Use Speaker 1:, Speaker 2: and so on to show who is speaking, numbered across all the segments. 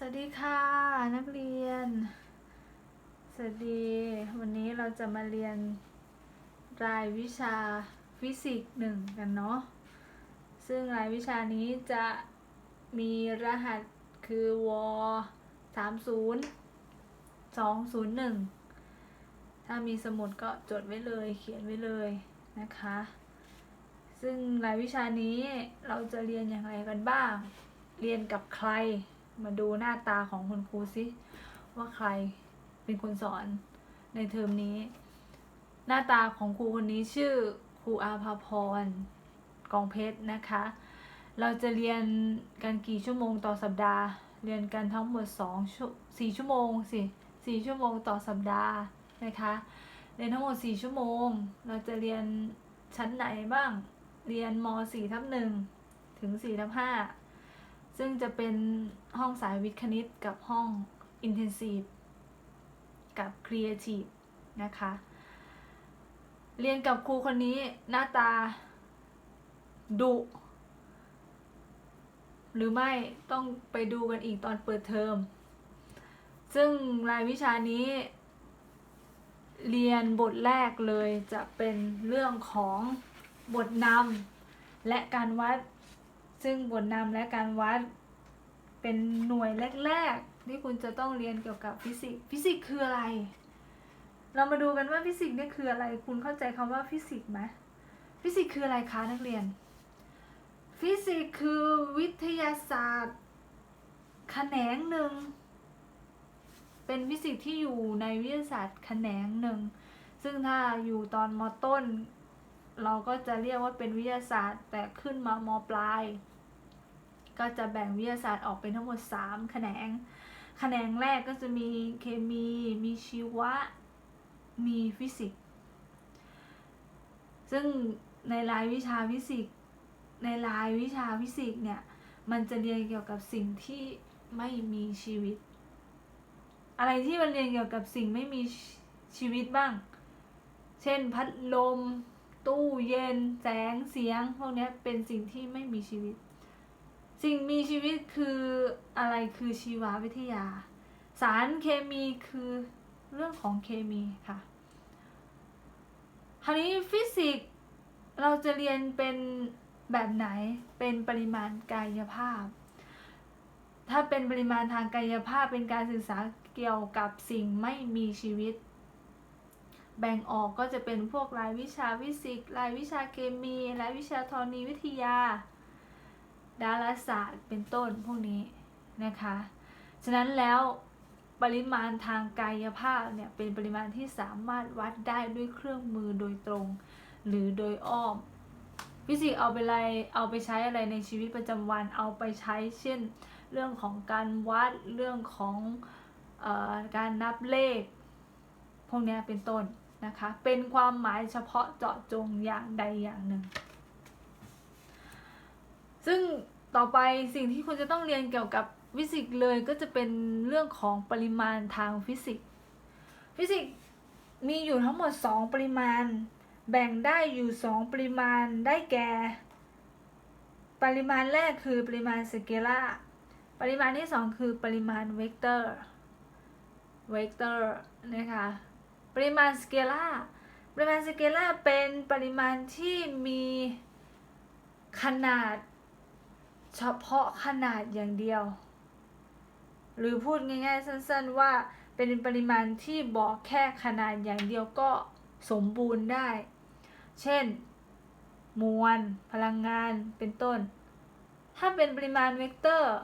Speaker 1: สวัสดีค่ะ นักเรียน สวัสดี วันนี้เราจะมาเรียนรายวิชาฟิสิกส์หนึ่งกันเนาะซึ่งรายวิชานี้จะมีรหัสคือวสามศูนย์สองศูนย์หนึ่งถ้ามีสมุดก็จดไว้เลยเขียนไว้เลยนะคะ ซึ่งรายวิชานี้เราจะเรียนอย่างไรกันบ้าง เรียนกับใคร มาดูหน้าตาของคุณครูสิว่าใครเป็นคนสอนในเทอมนี้ หน้าตาของครูคนนี้ชื่อครูอาภาพรกองเพชรนะคะ เราจะเรียนกันกี่ชั่วโมงต่อสัปดาห์ เรียนกันทั้งหมด2ชั่ว4ชั่วโมงสิ4ชั่วโมงต่อสัปดาห์นะคะเรียนทั้งหมด 4 ชั่วโมง เราจะเรียนชั้นไหนบ้าง เรียนม 4 ทับ1ถึง4ทับ5 ซึ่งจะเป็นห้องสายวิทย์คณิตกับห้อง Intensive กับ Creative นะคะ เรียนกับครูคนนี้หน้าตาดุ หรือไม่ต้องไปดูกันอีกตอนเปิดเทอม ซึ่งรายวิชานี้ เรียนบทแรกเลยจะเป็นเรื่องของบทนำและการวัด ซึ่งบทนำและการวัดเป็นหน่วยแรกๆ ที่คุณจะต้องเรียนเกี่ยวกับฟิสิกส์ ฟิสิกส์คืออะไร เรามาดูกันว่าฟิสิกส์เนี่ยคืออะไร คุณเข้าใจคำว่าฟิสิกส์ไหมฟิสิกส์คืออะไรคะนักเรียน ฟิสิกส์คือวิทยาศาสตร์แขนงหนึ่ง เป็นฟิสิกส์ที่อยู่ในวิทยาศาสตร์แขนงหนึ่ง ซึ่งถ้าอยู่ตอนมต้น เราก็จะเรียกว่าเป็นวิทยาศาสตร์ แต่ขึ้นมามปลาย ก็จะแบ่งวิทยาศาสตร์ออกเป็นทั้งหมด 3 แขนง แขนงแรกก็จะมีเคมี มีชีวะ มีฟิสิกส์ ซึ่งในรายวิชาฟิสิกส์ ในรายวิชาฟิสิกส์เนี่ย มันจะเรียนเกี่ยวกับสิ่งที่ไม่มีชีวิต อะไรที่มันเรียนเกี่ยวกับสิ่งไม่มีชีวิตบ้าง เช่นพัดลม ตู้เย็น แสง เสียง พวกนี้เป็นสิ่งที่ไม่มีชีวิต สิ่งมีชีวิตคืออะไรคือชีววิทยา สารเคมีคือเรื่องของเคมีค่ะคราวนี้ฟิสิกส์เราจะเรียนเป็นแบบไหนเป็นปริมาณกายภาพ ถ้าเป็นปริมาณทางกายภาพเป็นการศึกษาเกี่ยวกับสิ่งไม่มีชีวิต แบ่งออกก็จะเป็นพวกรายวิชาฟิสิกส์รายวิชาเคมี รายวิชาธรณีวิทยา ดาราศาสตร์เป็นต้นพวกนี้นะคะ ฉะนั้นแล้วปริมาณทางกายภาพเนี่ยเป็นปริมาณที่สามารถวัดได้ด้วยเครื่องมือโดยตรง หรือโดยอ้อม ฟิสิกส์เอาไปอะไรเอาไปใช้อะไรในชีวิตประจำวันเอาไปใช้ เช่น เรื่องของการวัดเรื่องของออการนับเลข พวกนี้เป็นต้นนะคะ เป็นความหมายเฉพาะเจาะจงอย่างใดอย่างหนึ่ง ซึ่งต่อไปสิ่งที่คุณจะต้องเรียนเกี่ยวกับฟิสิกส์เลยก็จะเป็นเรื่องของปริมาณทางฟิสิกส์ ฟิสิกส์มีอยู่ทั้งหมด 2 ปริมาณ แบ่งได้อยู่ 2 ปริมาณได้แก่ ปริมาณแรกคือปริมาณสเกลาร์ปริมาณที่ 2 คือปริมาณเวกเตอร์ เวกเตอร์นะคะ ปริมาณสเกลาร์ปริมาณสเกลาร์เป็นปริมาณที่มีขนาด เฉพาะขนาดอย่างเดียว หรือพูดง่ายๆสั้นๆว่าเป็นปริมาณที่บอกแค่ขนาดอย่างเดียวก็สมบูรณ์ได้ เช่น มวล พลังงาน เป็นต้น ถ้าเป็นปริมาณเวกเตอร์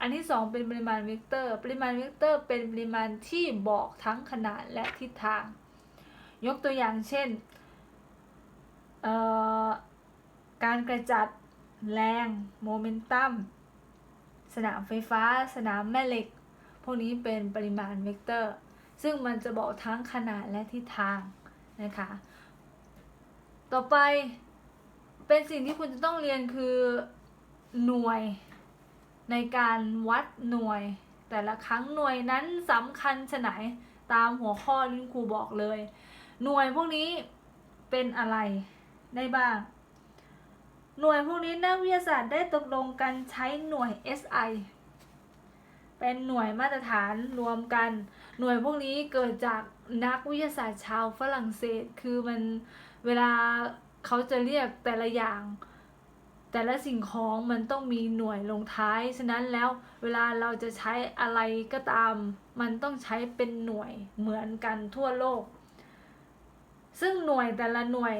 Speaker 1: อันที่สองเป็นปริมาณเวกเตอร์ ปริมาณเวกเตอร์เป็นปริมาณที่บอกทั้งขนาดและทิศทาง ยกตัวอย่างเช่นเอ่อการกระจัด แรง โมเมนตัม สนามไฟฟ้า สนามแม่เหล็ก พวกนี้เป็นปริมาณเวกเตอร์ ซึ่งมันจะบอกทั้งขนาดและทิศทางนะคะ ต่อไปเป็นสิ่งที่คุณจะต้องเรียนคือหน่วยในการวัดหน่วย แต่ละครั้งหน่วยนั้นสำคัญชะไหนตามหัวข้อที่ครูบอกเลย หน่วยพวกนี้เป็นอะไรได้บ้าง หน่วยพวกนี้นักวิทยาศาสตร์ได้ตกลงกันใช้หน่วย SI เป็นหน่วยมาตรฐานรวมกัน หน่วยพวกนี้เกิดจากนักวิทยาศาสตร์ชาวฝรั่งเศส คือมันเวลาเขาจะเรียกแต่ละอย่าง แต่ละสิ่งของมันต้องมีหน่วยลงท้าย ฉะนั้นแล้วเวลาเราจะใช้อะไรก็ตาม มันต้องใช้เป็นหน่วยเหมือนกันทั่วโลก ซึ่งหน่วยแต่ละหน่วย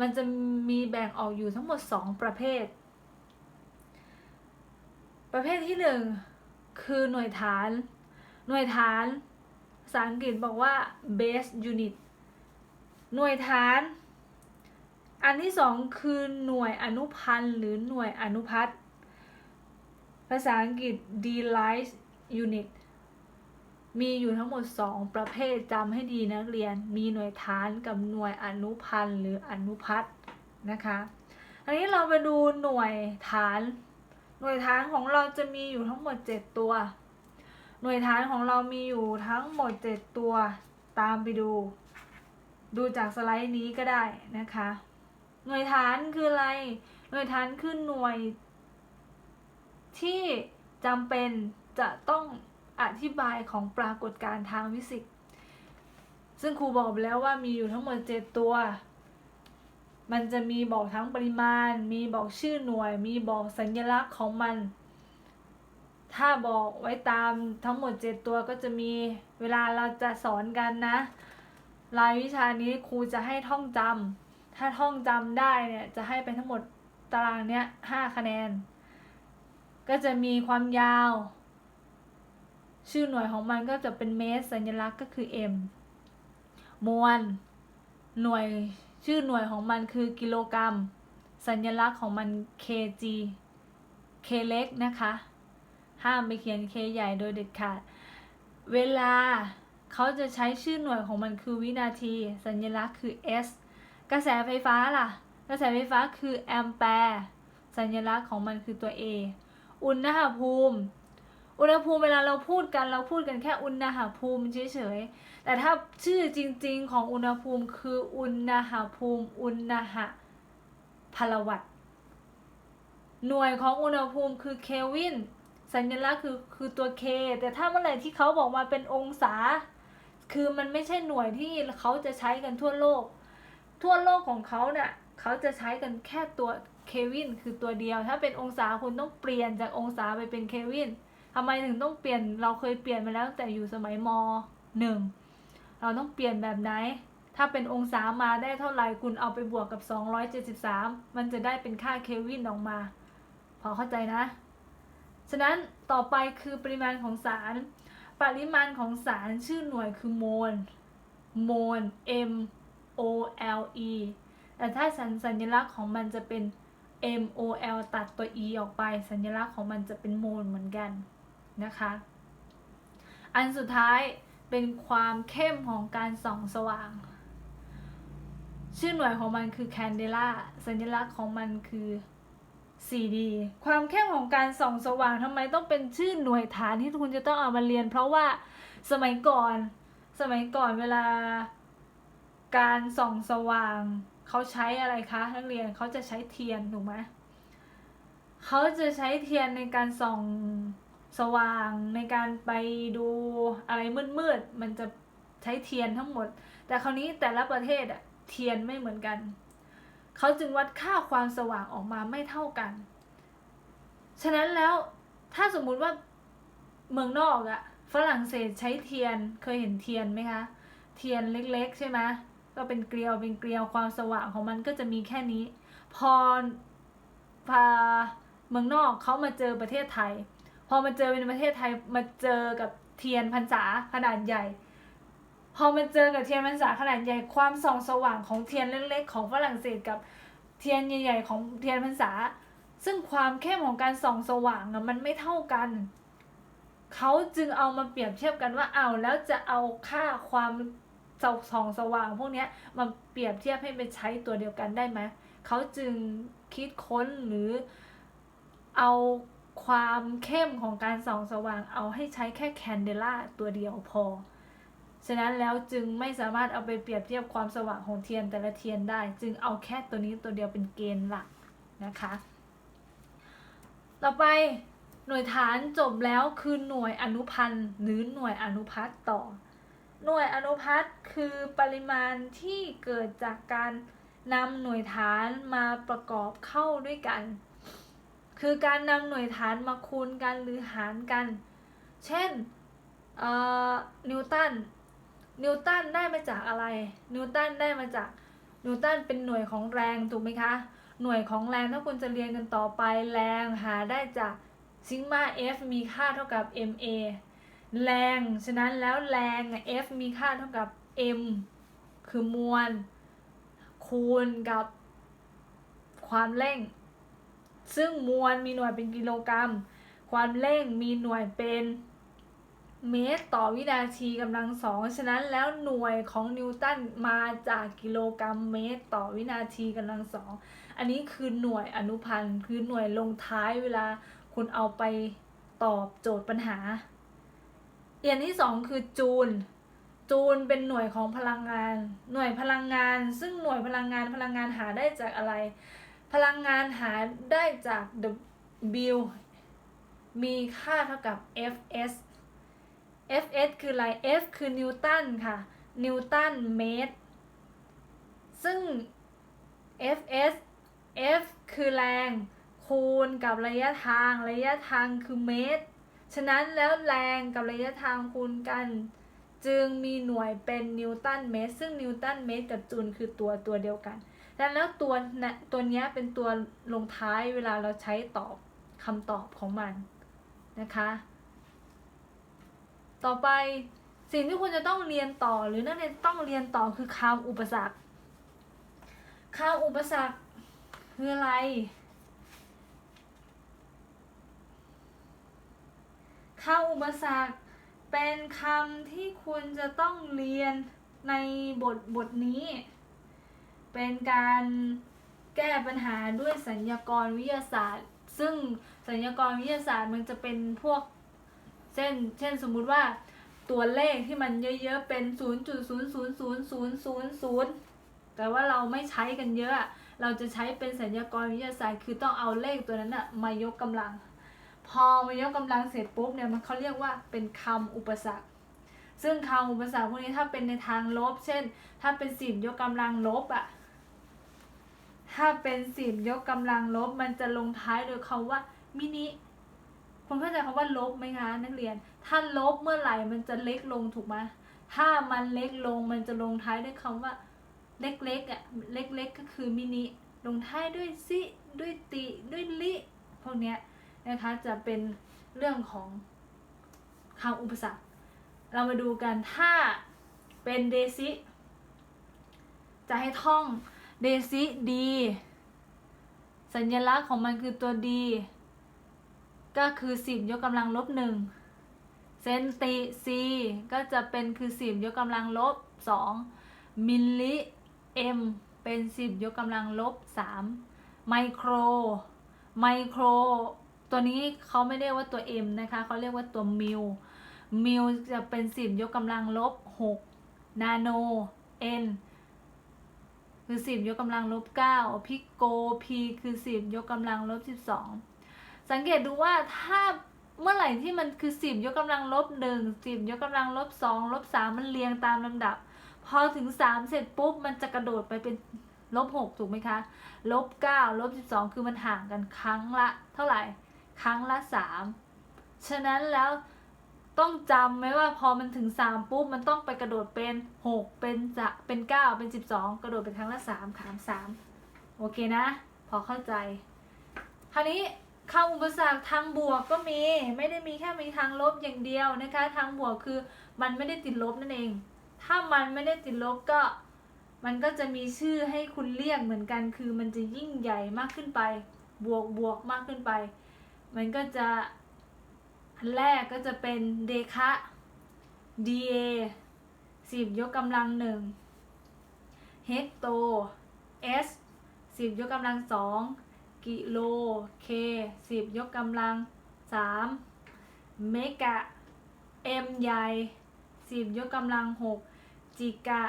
Speaker 1: มันจะมีแบ่งออกอยู่ทั้งหมด 2 ประเภท ประเภทที่ 1 คือหน่วยฐาน หน่วยฐานภาษาอังกฤษบอกว่า base unit หน่วยฐาน อันที่สองคือหน่วยอนุพันธ์หรือหน่วยอนุพัฒน์ภาษาอังกฤษ delight unit มีอยู่ทั้งหมด 2 ประเภทจำให้ดีนักเรียน มีหน่วยฐานกับหน่วยอนุพันธ์หรืออนุพัฒน์นะคะอันนี้เราไปดูหน่วยฐาน หน่วยฐานของเราจะมีอยู่ทั้งหมด 7 ตัว หน่วยฐานของเรามีอยู่ทั้งหมด 7 ตัวตามไปดู ดูจากสไลด์นี้ก็ได้นะคะ หน่วยฐานคืออะไร หน่วยฐานคือหน่วยที่จำเป็นจะต้อง อธิบายของปรากฏการณ์ทางฟิสิกส์ซึ่งครูบอกแล้วว่ามีอยู่ทั้งหมด 7 ตัว มันจะมีบอกทั้งปริมาณ มีบอกชื่อหน่วย มีบอกสัญลักษณ์ของมัน ถ้าบอกไว้ตามทั้งหมด 7 ตัวก็จะมีเวลาเราจะสอนกันนะ รายวิชานี้ครูจะให้ท่องจำ ถ้าท่องจำได้เนี่ยจะให้ไปทั้งหมดตารางเนี้ยห้าคะแนน ก็จะมีความยาว ชื่อหน่วยของมันก็จะเป็นเมตรสัญลักษณ์ก็คือ m มวล หน่วยชื่อหน่วยของมันคือกิโลกรัม สัญลักษณ์ของมัน kg k เล็กนะคะ ห้ามไปเขียน k ใหญ่โดยเด็ดขาด เวลาเขาจะใช้ชื่อหน่วยของมันคือวินาที สัญลักษณ์คือ s กระแสไฟฟ้าล่ะ กระแสไฟฟ้าคือแอมแปร์ สัญลักษณ์ของมันคือตัว A อุณหภูมิ อุณหภูมิเวลาเราพูดกันเราพูดกันแค่อุณหภูมิเฉยๆ แต่ถ้าชื่อจริง ๆ ของอุณหภูมิคืออุณหภูมิ อุณหพลวัตหน่วยของอุณหภูมิคือเคลวิน สัญลักษณ์คือคือตัว K แต่ถ้าเมื่อไหร่ที่เขาบอกมาเป็นองศา คือมันไม่ใช่หน่วยที่เขาจะใช้กันทั่วโลก ทั่วโลกของเขาเนี่ยเขาจะใช้กันแค่ตัวเควินคือตัวเดียว ถ้าเป็นองศาคุณต้องเปลี่ยนจากองศาไปเป็นเควิน ทำไมถึงต้องเปลี่ยนเราเคยเปลี่ยนมาแล้วตั้งแต่อยู่สมัยมหนึ่งเราต้องเปลี่ยนแบบไหน ถ้าเป็นองศามาได้เท่าไหร่คุณเอาไปบวกกับ 273 มันจะได้เป็นค่าเควินออกมา พอเข้าใจนะ ฉะนั้นต่อไปคือปริมาณของสาร ปริมาณของสารชื่อหน่วยคือโมล โมล M O L E แต่ถ้าสัญสัญลักษณ์ของมันจะเป็น M O L ตัดตัว E ออกไป สัญลักษณ์ของมันจะเป็นโมลเหมือนกัน นะคะ อันสุดท้ายเป็นความเข้มของการส่องสว่าง ชื่อหน่วยของมันคือ candela สัญลักษณ์ของมันคือ 4D ความเข้มของการส่องสว่างทำไมต้องเป็นชื่อหน่วยฐานที่คุณจะต้องเอามาเรียน เพราะว่าสมัยก่อน สมัยก่อนเวลาการส่องสว่างเขาใช้อะไรคะนักเรียนเขาจะใช้เทียนถูกไหมเขาจะใช้เทียนในการส่อง สว่างในการไปดูอะไรมืดๆมันจะใช้เทียนทั้งหมด แต่คราวนี้แต่ละประเทศอะเทียนไม่เหมือนกันเขาจึงวัดค่าความสว่างออกมาไม่เท่ากัน ฉะนั้นแล้วถ้าสมมุติว่าเมืองนอกอะฝรั่งเศสใช้เทียนเคยเห็นเทียนไหมคะ เทียนเล็กๆ ใช่ไหมก็เป็นเกลียวเป็นเกลียวความสว่างของมันก็จะมีแค่นี้ พอพาเมืองนอกเขามาเจอประเทศไทย พอมาเจอเป็นประเทศไทยมาเจอกับเทียนพรรษาขนาดใหญ่ พอมาเจอกับเทียนพรรษาขนาดใหญ่ความส่องสว่างของเทียนเล็ก ๆ ของฝรั่งเศสกับเทียนใหญ่ ๆ ของเทียนพรรษา ซึ่งความเข้มของการส่องสว่างอะมันไม่เท่ากันเขาจึงเอามาเปรียบเทียบกันว่าเอาแล้วจะเอาค่าความส่องสว่างพวกนี้มาเปรียบเทียบให้เป็นใช้ตัวเดียวกันได้ไหมเขาจึงคิดค้นหรือเอา ความเข้มของการส่องสว่างเอาให้ใช้แค่แคนเดล่าตัวเดียวพอ ฉะนั้นแล้วจึงไม่สามารถเอาไปเปรียบเทียบความสว่างของเทียนแต่ละเทียนได้ จึงเอาแค่ตัวนี้ตัวเดียวเป็นเกณฑ์หลักนะคะ ต่อไปหน่วยฐานจบแล้วคือหน่วยอนุพันธ์หรือหน่วยอนุพัฒน์ต่อ หน่วยอนุพัฒน์คือปริมาณที่เกิดจากการนำหน่วยฐานมาประกอบเข้าด้วยกัน คือการนำหน่วยฐานมาคูณกันหรือหารกัน เช่นนิวตัน นิวตันได้มาจากอะไร นิวตันได้มาจาก นิวตันเป็นหน่วยของแรงถูกไหมคะ หน่วยของแรงถ้าคุณจะเรียนกันต่อไปแรงหาได้จากซิกมา F มีค่าเท่ากับ ma แรง ฉะนั้นแล้วแรง F มีค่าเท่ากับ m คือมวล คูณกับความเร่ง ซึ่งมวลมีหน่วยเป็นกิโลกรัม ความเร่งมีหน่วยเป็นเมตรต่อวินาทีกำลังสองฉะนั้นแล้วหน่วยของนิวตันมาจากกิโลกรัมเมตรต่อวินาทีกำลังสอง อันนี้คือหน่วยอนุพันธ์คือหน่วยลงท้ายเวลาคุณเอาไปตอบโจทย์ปัญหาเอียนที่สองคือจูล จูลเป็นหน่วยของพลังงาน หน่วยพลังงาน ซึ่งหน่วยพลังงานพลังงานหาได้จากอะไร พลังงานหาได้จาก W มีค่าเท่ากับ Fs Fs คืออะไร F คือนิวตันค่ะ นิวตันเมตร ซึ่ง Fs F คือแรง คูณกับระยะทาง ระยะทางคือเมตร ฉะนั้นแล้วแรงกับระยะทางคูณกัน จึงมีหน่วยเป็นนิวตันเมตร ซึ่งนิวตันเมตรกับจูลคือตัวตัวเดียวกัน แล้วตัวนะตัวนี้เป็นตัวลงท้ายเวลาเราใช้ตอบคำตอบของมันนะคะ ต่อไปสิ่งที่คุณจะต้องเรียนต่อหรือนักเรียนต้องเรียนต่อคือคำอุปสรรคคำอุปสรรคคืออะไรคำอุปสรรคเป็นคำที่คุณจะต้องเรียนในบทบทนี้ เป็นการแก้ปัญหาด้วยสัญญากรวิทยาศาสตร์ ซึ่งสัญญากรวิทยาศาสตร์มันจะเป็นพวกเช่น เช่นสมมุติว่าตัวเลขที่มันเยอะๆเป็น 0.0000000 แต่ว่าเราไม่ใช้กันเยอะ เราจะใช้เป็นสัญญากรวิทยาศาสตร์คือต้องเอาเลขตัวนั้นอะมายกกำลัง พอมายกกำลังเสร็จปุ๊บเนี่ยมันเขาเรียกว่าเป็นคำอุปสรรค ซึ่งคำอุปสรรคพวกนี้ถ้าเป็นในทางลบ เช่น ถ้าเป็นสิบยกกำลังลบอะ ถ้าเป็นสิบยกกำลังลบ มันจะลงท้ายโดยคำว่ามินิคุณเข้าใจคำว่าลบไหมคะนักเรียน ถ้าลบเมื่อไหร่มันจะเล็กลงถูกไหมถ้ามันเล็กลงมันจะลงท้ายด้วยคำว่าเล็กๆอะเล็กๆก็คือมินิลงท้ายด้วยซิด้วยติด้วยลิพวกเนี้ยนะคะจะเป็นเรื่องของคำอุปสรรค เรามาดูกันถ้าเป็นเดซิจะให้ท่อง เดซิดี สัญลักษณ์ของมันคือตัวดี ก็คือสิบยกกำลังลบหนึ่งเซนติซีก็จะเป็นคือสิบยกกำลังลบสองมิลลิเอ็มเป็นสิบยกกำลังลบสามไมโคร ไมโคร ตัวนี้เขาไม่เรียกว่าตัว M นะคะเขาเรียกว่าตัวมิลมิลจะเป็นสิบยกกำลังลบหกนาโน N คือสิบยกกำลังลบเก้าพิโก P คือสิบยกกำลังลบสิบสองสังเกตดูว่าถ้าเมื่อไหร่ที่มันคือสิบยกกำลังลบหนึ่งสิบยกกำลังลบสองลบสามมันเรียงตามลำดับ พอถึงสามเสร็จปุ๊บ มันจะกระโดดไปเป็นลบหกถูกไหมคะลบเก้าลบสิบสองคือมันห่างกันครั้งละ เท่าไหร่ ครั้งละสามฉะนั้นแล้ว ต้องจำไหมว่าพอมันถึงสามปุ๊บ มันต้องไปกระโดดเป็นหกเป็นจะเป็นเก้าเป็นสิบสองกระโดดเป็นครั้งละสามครั้งสามโอเคนะ พอเข้าใจ คราวนี้คำอุปสรรคทางบวกก็มีไม่ได้มีแค่มีทางลบอย่างเดียวนะคะ ทางบวกคือมันไม่ได้ติดลบนั่นเอง ถ้ามันไม่ได้ติดลบก็มันก็จะมีชื่อให้คุณเรียกเหมือนกัน คือมันจะยิ่งใหญ่มากขึ้นไป บวกบวกมากขึ้นไป มันก็จะ อันแรกก็จะเป็นเดคะ dA สิบยกกำลังหนึ่งเฮกโต s สิบยกกำลังสองกิโล k สิบยกกำลังสามเมกะ m ใหญ่สิบยกกำลังหกจิกะ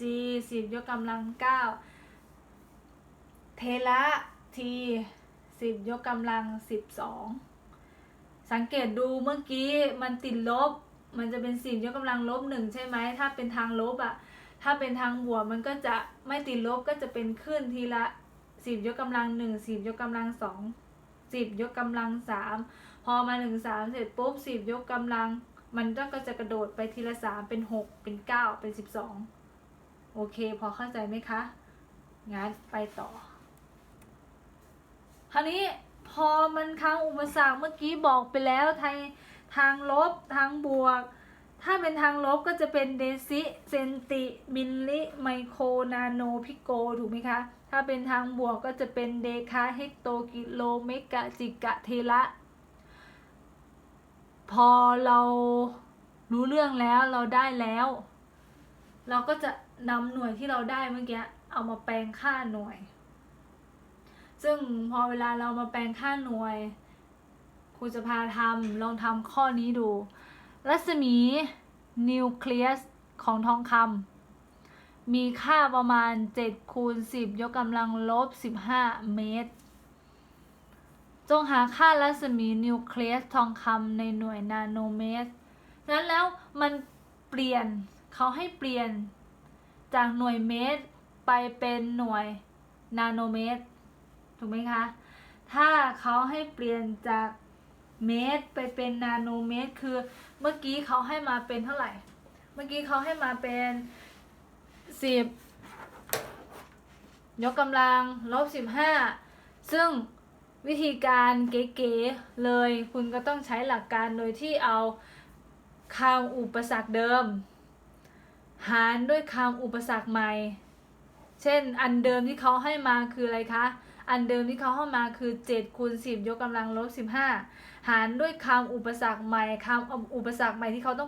Speaker 1: g สิบยกกำลังเก้าเทระ t สิบยกกำลังสิบสอง สังเกตดูเมื่อกี้มันติดลบ มันจะเป็นสิบยกกำลังลบหนึ่งใช่ไหม ถ้าเป็นทางลบอะ่ะถ้าเป็นทางบวกมันก็จะไม่ติดลบก็จะเป็นขึ้นทีละสิบยกกำลังหนึ่งสิบยกกำลังสองสิบยกกำลังสามพอมาหนึ่งสามเสร็จปุ๊บสิบยกกำลัง มันก็ก็จะกระโดดไปทีละสามเป็นหกเป็นเก้าเป็นสิบสองโอเค พอเข้าใจไหมคะงั้นไปต่อคราวนี้ พอมันทางอุปสรรคเมื่อกี้บอกไปแล้วทางทางลบทางบวก ถ้าเป็นทางลบก็จะเป็นเดซิเซนติมิลลิไมโครนาโนพิโกถูกไหมคะ ถ้าเป็นทางบวกก็จะเป็นเดคาเฮกโตกิโลเมกะจิกะเทระพอเรารู้เรื่องแล้วเราได้แล้ว เราก็จะนำหน่วยที่เราได้เมื่อกี้เอามาแปลงค่าหน่วย ซึ่งพอเวลาเรามาแปลงค่าหน่วยครูจะพาทำลองทำข้อนี้ดู รัศมีนิวเคลียสของทองคำมีค่าประมาณ7คูณ10 ยกกำลังลบ 15 เมตร จงหาค่ารัศมีนิวเคลียสทองคำในหน่วยนาโนเมตรนั้นแล้วมันเปลี่ยนเขาให้เปลี่ยนจากหน่วยเมตรไปเป็นหน่วยนาโนเมตร ถูกไหมคะ ถ้าเขาให้เปลี่ยนจากเมตรไปเป็นนาโนเมตร คือเมื่อกี้เขาให้มาเป็นเท่าไหร่ เมื่อกี้เขาให้มาเป็นสิบยกกำลังลบสิบห้าซึ่งวิธีการเก๋ๆเลย คุณก็ต้องใช้หลักการโดยที่เอาคำอุปสรรคเดิม หารด้วยคำอุปสรรคใหม่ เช่นอันเดิมที่เขาให้มาคืออะไรคะ อันเดิมที่เขาเข้ามาคือ7คูณ10 ยกกำลังลบ15 หารด้วยคำอุปสรรคใหม่คำอุปสรรคใหม่ที่เขาต้อง